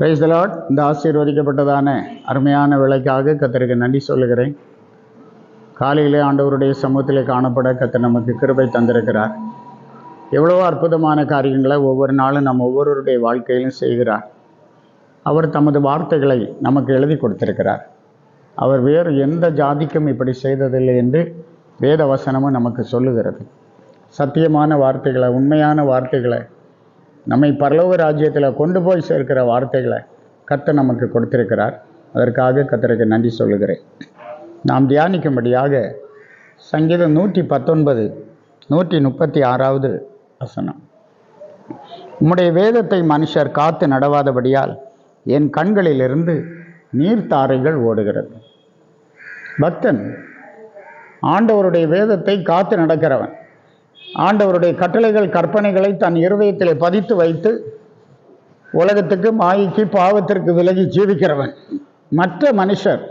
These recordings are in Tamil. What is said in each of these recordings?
பிரைஸ் இந்த ஆசீர்வதிக்கப்பட்டதான அருமையான விலைக்காக கத்தருக்கு நன்றி சொல்லுகிறேன். காலையிலே ஆண்டவருடைய சமூகத்தில் காணப்பட கத்தர் நமக்கு கிருபை தந்திருக்கிறார். எவ்வளவோ அற்புதமான காரியங்களை ஒவ்வொரு நாளும் நம்ம ஒவ்வொருவருடைய வாழ்க்கையிலும் செய்கிறார். அவர் தமது வார்த்தைகளை நமக்கு எழுதி கொடுத்திருக்கிறார். அவர் வேறு எந்த ஜாதிக்கும் இப்படி செய்ததில்லை என்று வேத வசனமும் நமக்கு சொல்லுகிறது. சத்தியமான வார்த்தைகளை உண்மையான வார்த்தைகளை நம்மை பரலோக ராஜ்யத்தில் கொண்டு போய் சேர்க்கிற வார்த்தைகளை கத்த நமக்கு கொடுத்திருக்கிறார். அதற்காக கத்தருக்கு நன்றி சொல்லுகிறேன். நாம் தியானிக்கும்படியாக சங்கீதம் நூற்றி பத்தொன்பது நூற்றி முப்பத்தி ஆறாவது வசனம். உம்முடைய வேதத்தை மனுஷர் காத்து நடவாதபடியால் என் கண்களிலிருந்து நீர்த்தாரைகள் ஓடுகிறது. பக்தன் ஆண்டவருடைய வேதத்தை காத்து நடக்கிறவன் ஆண்டவருடைய கட்டளைகள் கற்பனைகளை தன் இருதயத்திலே பதித்து வைத்து உலகத்துக்கு மாய்க்கு பாவத்திற்கு விலகி ஜீவிக்கிறவன். மற்ற மனுஷர்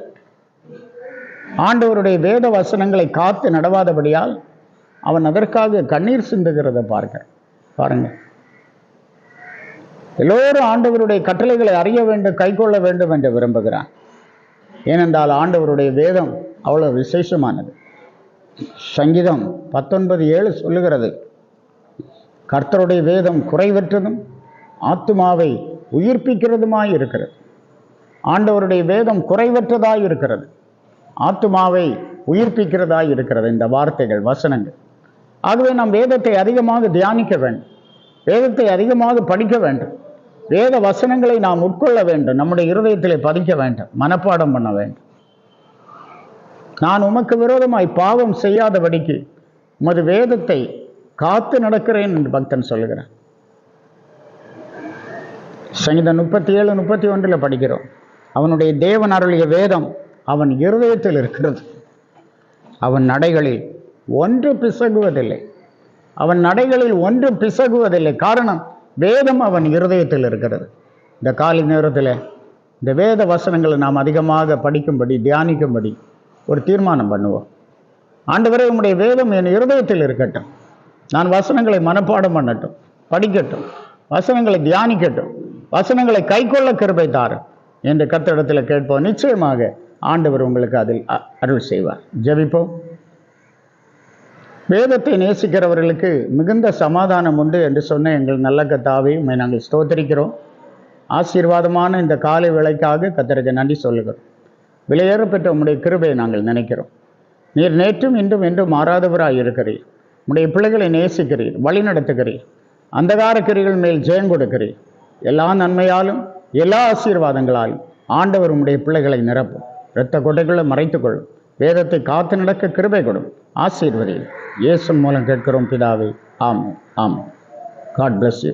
ஆண்டவருடைய வேத வசனங்களை காத்து நடவாதபடியால் அவன் அதற்காக கண்ணீர் சிந்துகிறத பார்க்க. பாருங்க. எல்லோரும் ஆண்டவருடைய கட்டளைகளை அறிய வேண்டும் கைக்கொள்ள வேண்டும் என்று விரும்புகிறான். ஏனென்றால் ஆண்டவருடைய வேதம் அவ்வளவு விசேஷமானது. சங்கீதம் பத்தொன்பது ஏழு சொல்லுகிறது. கர்த்தருடைய வேதம் குறைவற்றதும் ஆத்துமாவை உயிர்ப்பிக்கிறதுமாய் இருக்கிறது ஆண்டவருடைய வேதம் குறைவற்றதாய் இருக்கிறது ஆத்துமாவை உயிர்ப்பிக்கிறதாய் இருக்கிறது இந்த வார்த்தைகள் வசனங்கள். ஆகவே நாம் வேதத்தை அதிகமாக தியானிக்க வேண்டும். வேதத்தை அதிகமாக படிக்க வேண்டும். வேத வசனங்களை நாம் உட்கொள்ள வேண்டும். நம்முடைய இருதயத்திலே பதிக்க வேண்டும். மனப்பாடம் பண்ண வேண்டும். நான் உமக்கு விரோதமாய் பாவம் செய்யாதபடிக்கு உமது வேதத்தை காத்து நடக்கிறேன் என்று பக்தன் சொல்லுகிறான். சங்கீதம் முப்பத்தி ஏழு முப்பத்தி ஒன்றில் படிக்கிறோம். அவனுடைய தேவன் அருளிய வேதம் அவன் இருதயத்தில் இருக்கிறது. அவன் நடைகளில் ஒன்று பிசகுவதில்லை. அவன் நடைகளில் ஒன்று பிசகுவதில்லை. காரணம் வேதம் அவன் இருதயத்தில் இருக்கிறது. இந்த காலை நேரத்தில் இந்த வேத வசனங்களை நாம் அதிகமாக படிக்கும்படி தியானிக்கும்படி ஒரு தீர்மானம் பண்ணுவோம். ஆண்டவரே உம்முடைய வேதம் என் இருதயத்தில் இருக்கட்டும். நான் வசனங்களை மனப்பாடம் பண்ணட்டும் படிக்கட்டும் வசனங்களை தியானிக்கட்டும் வசனங்களை கைக்கொள்ள கிருபை தாரும் என்று கத்திடத்தில் கேட்போம். நிச்சயமாக ஆண்டவர் உங்களுக்கு அதில் அ- அருள் செய்வார். ஜெபிப்போம். வேதத்தை நேசிக்கிறவர்களுக்கு மிகுந்த சமாதானம் உண்டு என்று சொன்ன எங்கள் நல்ல கத்தாவை உண்மை நாங்கள் ஸ்தோத்தரிக்கிறோம். ஆசீர்வாதமான இந்த காலை விலைக்காக கத்தருக்கு நன்றி சொல்லுகிறோம். விலையேற பெற்ற உம்முடைய கிருபையை நாங்கள் நினைக்கிறோம். நீர் நேற்றும் இன்றும் என்றும் மாறாதவராய் இருக்கிறீர் உம்முடைய பிள்ளைகளை நேசிக்கிறீர் வழி நடத்துகிறீர். அந்தகார கிரிகள் மேல் ஜெயம் கொடுக்கிறீர். எல்லா நன்மையாலும் எல்லா ஆசீர்வாதங்களாலும் ஆண்டவர் உம்முடைய பிள்ளைகளை நிரப்பும். இரத்த கொடைகளை மறைத்துக்கொள்ளும் வேதத்தை காத்து நடக்க கிருபை கொடும். ஆசீர்வதியும் இயேசு மூலம் கேட்கிறோம் பிதாவே. ஆமாம் ஆமாம் காட் பிளஸ் யூ